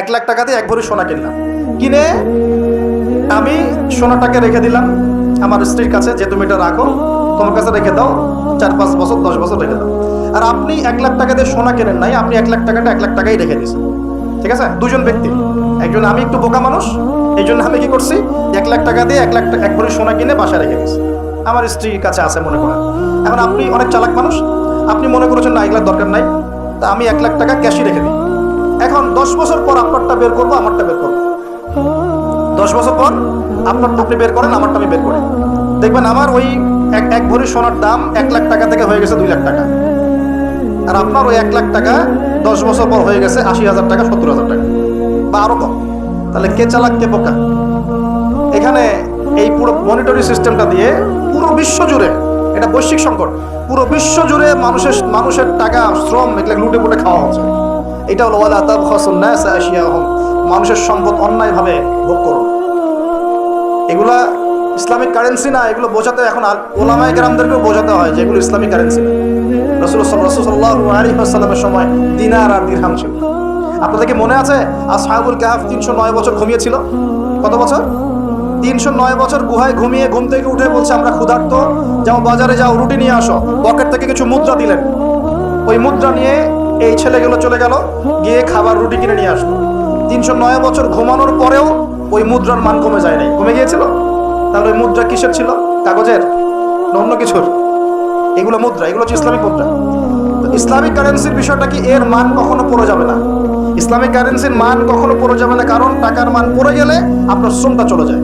এক লাখ টাকা দিয়ে এক ভরি সোনা কিনলাম। কিনে আমি সোনাটাকে রেখে দিলাম আমার স্ত্রীর কাছে, যে তুমি এটা রাখো, তোমার কাছে রেখে দাও, চার পাঁচ বছর, দশ বছর রেখে দাও। আর আপনি এক লাখ টাকা দিয়ে সোনা কেনেন নাই, আপনি এক লাখ টাকাটা এক লাখ টাকাই রেখে দিয়েছেন। ঠিক আছে? দুজন ব্যক্তি। একজন, আমি একটু বোকা মানুষ এই জন্য আমি কি করছি? এক লাখ টাকা দিয়ে এক লাখ এক ভরি সোনা কিনে বাসায় রেখে দিয়েছি। আমার স্ত্রীর কাছে আছে মনে করেন। এখন আপনি অনেক চালাক মানুষ, আপনি মনে করেছেন, না, এগুলোর দরকার নাই। তা আমি এক লাখ টাকা ক্যাশই রেখে দিই। এখন দশ বছর পর আপনারটা বের করব, আমারটা বের করব। দশ বছর পর আপনার আপনি বের করেন, আমারটা আমি বের করি। দেখবেন আমার ওই এক এক ভরি সোনার দাম এক লাখ টাকা থেকে হয়ে গেছে দুই লাখ টাকা। আর আপনার ওই এক লাখ টাকা দশ বছর পর হয়ে গেছে আশি হাজার টাকা, সত্তর হাজার টাকা। বা আরও কম। তাহলে কে চালাক, কে বোকা? এখানে এই পুরো মনিটরি সিস্টেমটা দিয়ে পুরো বিশ্ব জুড়ে, এটা বৈশ্বিক সংকট, পুরো বিশ্ব জুড়ে মানুষের মানুষের টাকা, শ্রম, এগুলো লুটে পুটে খাওয়া হচ্ছে। এটা হলো ওয়ালা তাব খসুন্নাস মানুষের সম্পদ অন্যায়ভাবে ভোগ করুন। এগুলা ইসলামিক কারেন্সি না, এগুলো বোঝাতে এখন ওলামায়ে কেরামদেরকেও বোঝাতে হয় যে এগুলো ইসলামিক কারেন্সি না। মনে আমরা ক্ষুধার্ত, যাও বাজারে যাও, রুটি নিয়ে আসো। পকেট থেকে কিছু মুদ্রা দিলেন। ওই মুদ্রা নিয়ে এই ছেলেগুলো চলে গেল, গিয়ে খাবার, রুটি কিনে নিয়ে আসলো। তিনশো নয় বছর ঘুমানোর পরেও ওই মুদ্রার মান কমে যায় নাই। কমে গিয়েছিল? তাহলে ওই মুদ্রা কিসের ছিল? কাগজের? অন্য কিছুর? এগুলো মুদ্রা, এগুলো হচ্ছে ইসলামিক মুদ্রা। ইসলামিক কারেন্সির বিষয়টা কি? এর মান কখনো পড়ে যাবে না। ইসলামিক কারেন্সির মান কখনো পড়ে যাবে না, কারণ টাকার মান পড়ে গেলে আপনার শ্রমটা চলে যায়।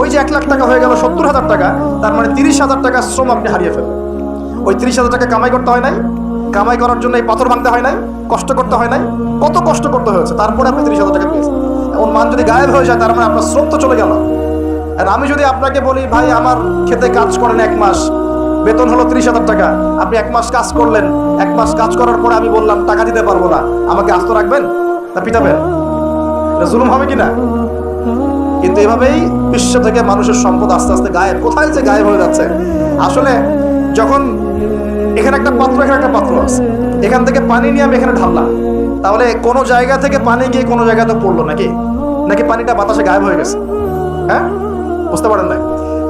ওই যে এক লাখ টাকা হয়ে গেল, সত্তর হাজার টাকা, তার মানে তিরিশ হাজার টাকা শ্রম আপনি হারিয়ে ফেলবেন ওই তিরিশ হাজার টাকা কামাই করতে হয় নাই? কামাই করার জন্য এই পাথর ভাঙতে হয় নাই, কষ্ট করতে হয় নাই। কত কষ্ট করতে হয়েছে? তারপরে আপনি তিরিশ হাজার টাকা পেয়েছেন। এমন মান যদি গায়েব হয়ে যায়, তার মানে আপনার শ্রম তো চলে গেল। আর আমি যদি আপনাকে বলি, ভাই, আমার খেতে কাজ করেন এক মাস, বেতন হলো ত্রিশ হাজার টাকা। আপনি এক মাস কাজ করলেন, এক মাস কাজ করার পরে আমি বললাম, টাকা দিতে পারব না। আমাকে আস্ত রাখবেন না পিটাবেন? এটা জুলুম হবে কিনা কিন্তু এভাবেই বিশ্ব থেকে মানুষের সম্পদ আস্তে আস্তে গায়েব। কোথায় যে গায়েব হয়ে যাচ্ছে? আসলে যখন এখানে একটা পাত্র, এখানে একটা পাত্র আছে। এখান থেকে পানি নিয়ে আমি এখানে ঢাললাম। তাহলে কোনো জায়গা থেকে পানি গিয়ে কোনো জায়গাতে পড়ল নাকি? নাকি পানিটা বাতাসে গায়েব হয়ে গেছে? হ্যাঁ? বুঝতে পারেন না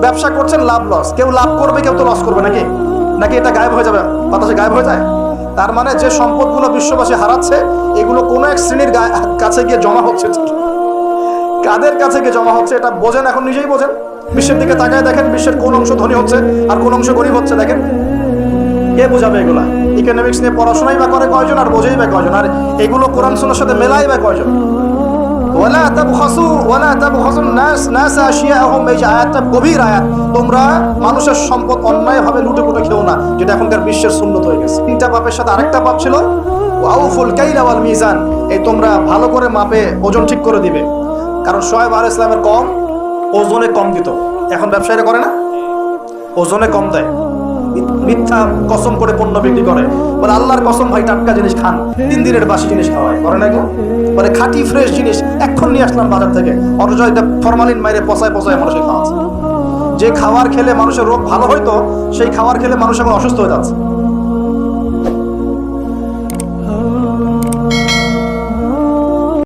ব্যবসা করছেন, লাভ লস কেউ লাভ করবে, কেউ তো লস করবে নাকি? নাকি এটা গায়েব হয়ে যাবে? বাতাসে গায়েব হয়ে যায়? তার মানে যে সম্পদগুলো বিশ্ববাসী হারাচ্ছে, এগুলো কোনো এক শ্রেণির কাছে গিয়ে জমা হচ্ছে। কাদের কাছে গিয়ে জমা হচ্ছে, এটা বোঝেন, এখন নিজেই বোঝেন। বিশ্বের দিকে তাকায় দেখেন, বিশ্বের কোন অংশ ধনী হচ্ছে আর কোন অংশ গরিব হচ্ছে, দেখেন। কে বোঝাবে এগুলা? ইকোনমিক্স নিয়ে পড়াশোনাই বা করে কয়জন আর বোঝেই বা কয়জন? আর এগুলো কোরআন সুন্নার সাথে মেলাই বা কয়জন? নাস নাস এই যে আয়াতটা গভীর আয়াত। তোমরা মানুষের সম্পদ অন্যায়ভাবে লুটে পুটে খেও না, যেটা এখনকার বিশ্বের সুন্নত হয়ে গেছে। তিনটা পাপের সাথে আরেকটা পাপ ছিল মিজান। এই তোমরা ভালো করে মাপে ওজন ঠিক করে দিবে। কারণ সোহেব আর ইসলামের কম, ওজনে কম দিত। এখন ব্যবসায়ীরা করে না? ওজনে কম দেয়। মিথ্যা কসম করে পণ্য বিক্রি করে। বলে আল্লাহর কসম ভাই, টাটকা জিনিস খান, তিন দিনের বাসি জিনিস খাওয়ায়। করে না কেউ বলে খাঁটি ফ্রেশ জিনিস এখন নিয়ে আসলাম বাজার থেকে। অথচ ফরমালিন মাইরে পচায় পচায় মানুষের খাওয়া যে খাবার খেলে মানুষের রোগ ভালো হইতো, সেই খাওয়ার খেলে মানুষ এখন অসুস্থ হয়ে যাচ্ছে।